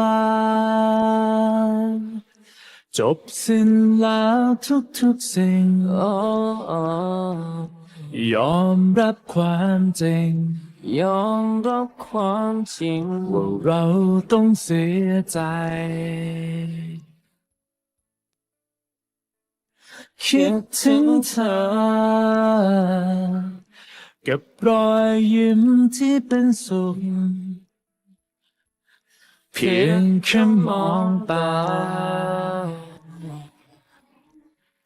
ลา จบสิ้นแล้วทุกๆสิ่งยอมรับความจริง ยอมรับความจริง ว่าเราต้องเสียใจ คิดถึงเธอกับรอยยิ้มที่เป็นสุข เพียงแค่มองตา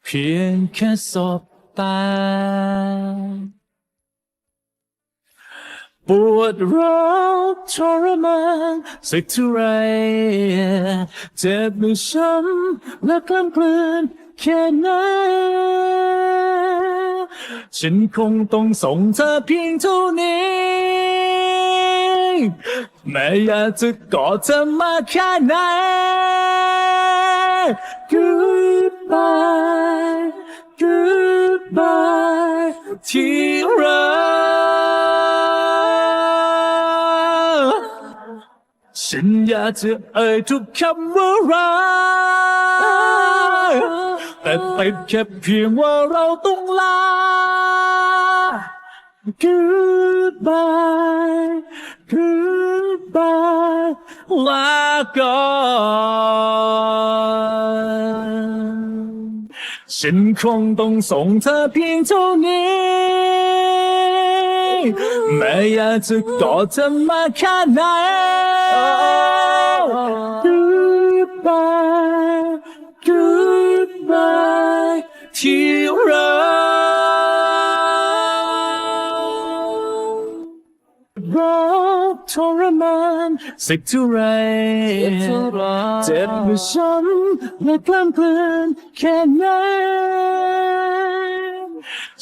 เพียงแค่สบตา ปวดร้าวทรมานสักเท่าไร เจ็บไม่ช้ำและกล้ำกลืนแค่ไหนฉันคงต้องส่งเธอเพียงเท่านี้ แม้อยากจะกอดเธอมาแค่ไหน Goodbye Goodbye ที่รักฉันอยากจะเอ่ยทุกคำว่ารักแต่ติดแค่เพียงว่าเราต้องลา Goodbye Goodbye ลาก่อนฉันคงต้องส่งเธอเพียงเท่านี้แม้อยากจะกอดเธอมาแค่ไหน กทรมานสักเท่าไรเท่าไรเจ็บเมื่อช้ำและกล้ำกลืนแค่ไหน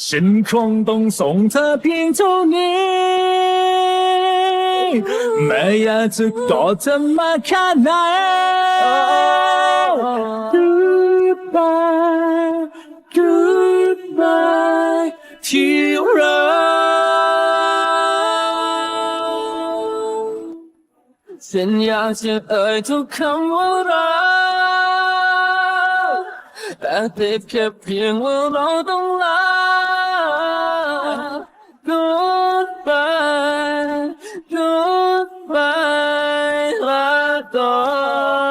ฉันคงต้องส่งเธอเพียงเท่านี้แม้อยากจะกอดเธอมากแค่ไหน Goodbye Goodbye ที่ ฉันอยากจะเอ่ยทุกคำว่ารักแต่ติดแค่เพียงว่าเราต้องลา Goodbye Goodbye ลาก่อน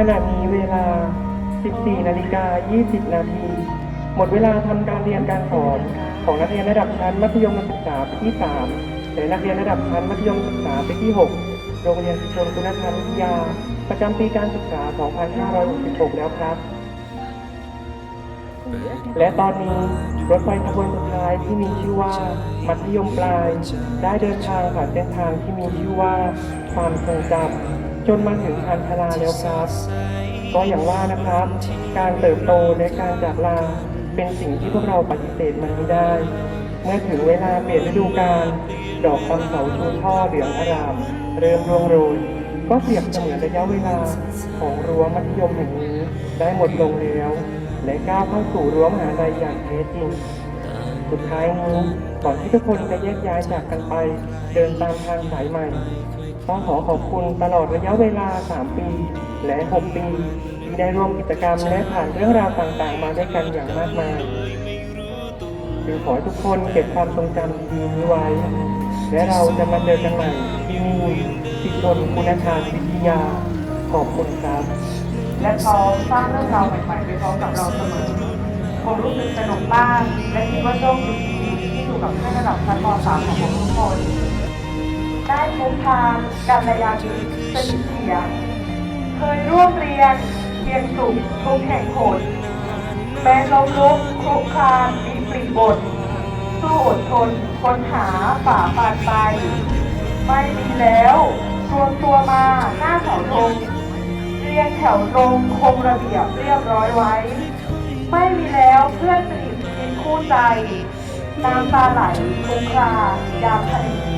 ขณะนี้เวลา 14 นาฬิกา 20 นาที หมดเวลาทำการเรียนการสอนของนักเรียนระดับชั้นมัธยมศึกษาปีที่ 3 และนักเรียนระดับชั้นมัธยมศึกษาปีที่ 6 โรงเรียนชุมชนคุณธรรมวิทยา ประจำปีการศึกษา 2566 แล้วครับ และตอนนี้รถไฟขบวนสุดท้ายที่มีชื่อว่า มัธยมปลาย ได้เดินทางผ่านเส้นทางที่มีชื่อว่าความทรงจำ จนมาถึงคันธลาแล้วครับ ก็อย่างว่านะครับ การเติบโตและการจากลาเป็นสิ่งที่พวกเราปฏิเสธมันไม่ได้ เมื่อถึงเวลาเปลี่ยนฤดูกาลดอกคำเสาชูช่อเหลืองอาราม เริ่มร่วงโรยก็เปรียบเสมือนระยะเวลาของรั้วมัธยมแห่งนี้ได้หมดลงแล้ว และก้าวเข้าสู่รั้วมหาลัยอย่างแท้จริงสุดท้ายนี้ก่อนที่ทุกคนจะแยกย้ายจากกันไป เดินตามทางสายใหม่ ต้องขอขอบคุณตลอดระยะเวลา 3 ปี และ 6 ปี ที่ได้ร่วมกิจกรรมและผ่านเรื่องราวต่างๆ มาด้วยกันอย่างมากมายจึงขอให้ทุกคนเก็บความทรงจำดีๆนี้ไว้ และเราจะมาเจอกันใหม่ที่นี่ที่ชนคุณธรรมวิทยา ขอบคุณครับ และเขาสร้างเรื่องราวใหม่ๆไปพร้อมกับเราเสมอคงรู้สึกสนุกมาก และคิดว่าโชคดีที่อยู่กับเพื่อนระดับชั้นม .3 ของผมทุกคน ได้พบทางกัลยาณมิตรสนิทเสียงเคยร่วมเรียนเรียนสุขทุกแห่งหนแม้ล้มลุกคลุกคลานมีปรีบท สู้อดทนค้นหาฝ่าฟันไป ไม่มีแล้วรวมตัวมาหน้าเสาธงเรียงแถวตรงคงระเบียบเรียบร้อยไว้ ไม่มีแล้วเพื่อนสนิทชิดคู่ใจ น้ำตาไหลคลุกคลายามคดีจ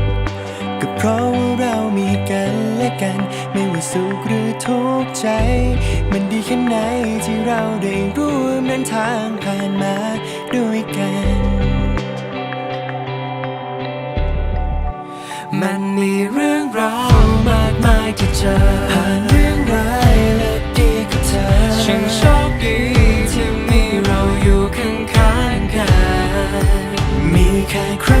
เพราะว่าเรามีกันและกัน ไม่ว่าสุขหรือทุกข์ใจ มันดีแค่ไหนที่เราได้ร่วมเดินทางผ่านมาด้วยกัน มันมีเรื่องราวมากมายที่เจอผ่านเรื่องร้ายและดีกับเธอช่างโชคดีที่มีเราอยู่ข้างๆกัน มีแค่ครั้ง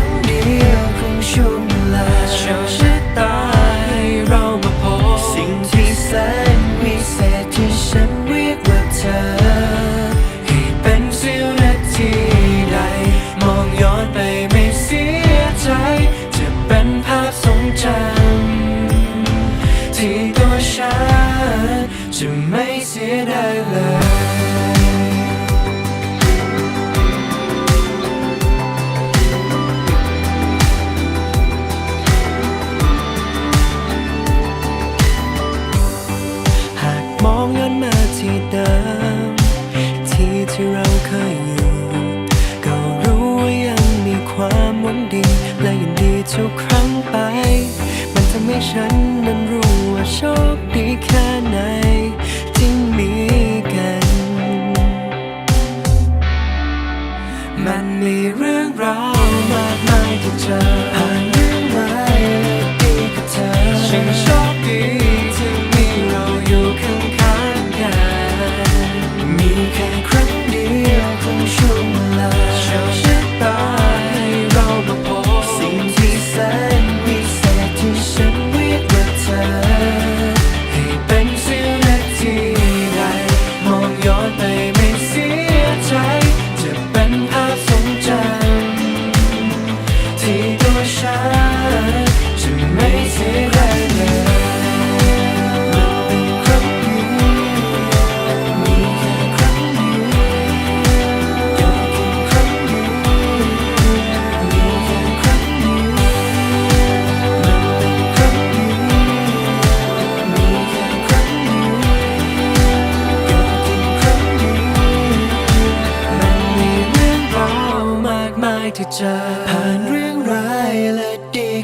โชคดีแค่ไหน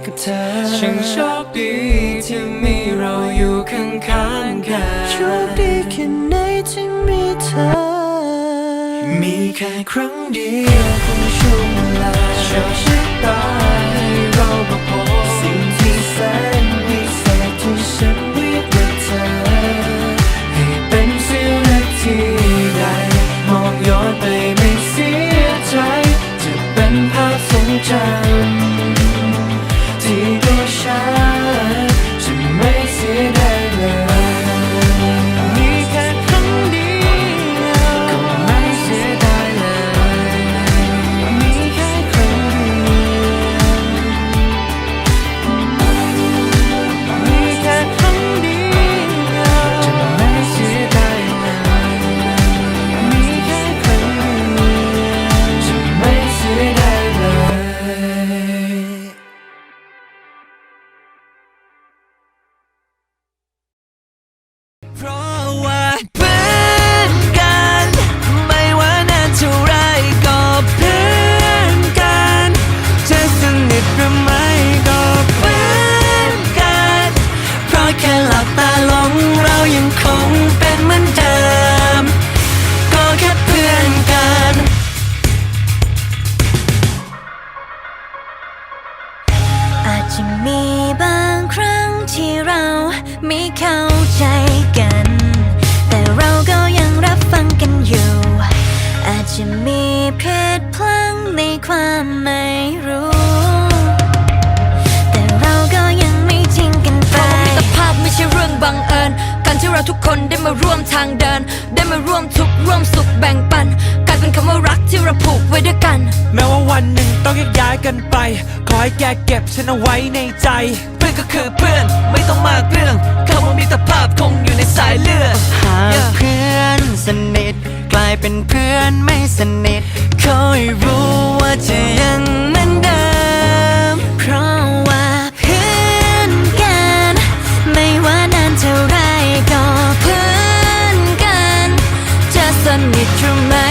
กับเธอช่างโชคดีที่มีเราอยู่ข้างๆกันโชคดีแค่ไหนที่มีเธอ มีแค่ครั้งเดียวของช่วงเวลาโชคชะตาให้เรา ใจกัน แต่เราก็ยังรับฟังกันอยู่ อาจจะมีเพศพลังในความไม่รู้ แต่เราก็ยังไม่ทิ้งกันไปมิตรภาพไม่ใช่เรื่องบังเอิญการที่เราทุกคนได้มาร่วมทางเดิน ได้มาร่วมทุกข์ร่วมสุขแบ่งปัน เป็นคำว่ารักที่เราผูกไว้ด้วยกัน แม้ว่าวันหนึ่งต้องแยกย้ายกันไป ขอให้แกเก็บฉันเอาไว้ในใจ เพื่อนก็คือเพื่อนไม่ต้องมากเรื่องคำว่ามิตรภาพคงอยู่ในสายเลือดหากเพื่อนสนิทกลายเป็นเพื่อนไม่สนิทขอให้รู้ว่าจะยังเหมือนเดิม เพราะว่าเพื่อนกัน ไม่ว่านานเท่าไรก็เพื่อนกัน จะสนิทหรือไม่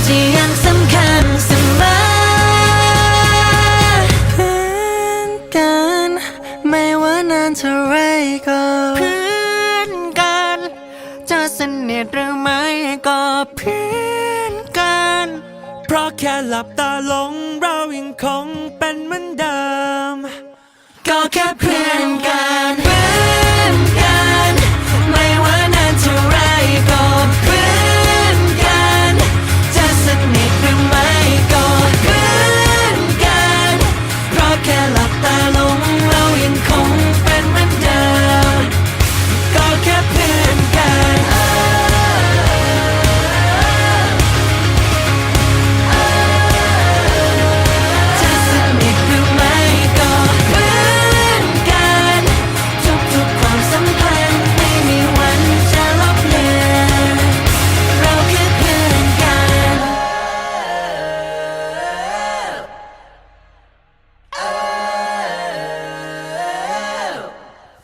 กันเธอที่ยังสำคัญเสมอเพื่อนกัน ไม่ว่านานเท่าไรก็เพื่อนกัน จะสนิทหรือไม่ก็เพื่อนกัน เพราะแค่หลับตาลงเรายังคงเป็นเหมือนเดิม ก็แค่เพื่อน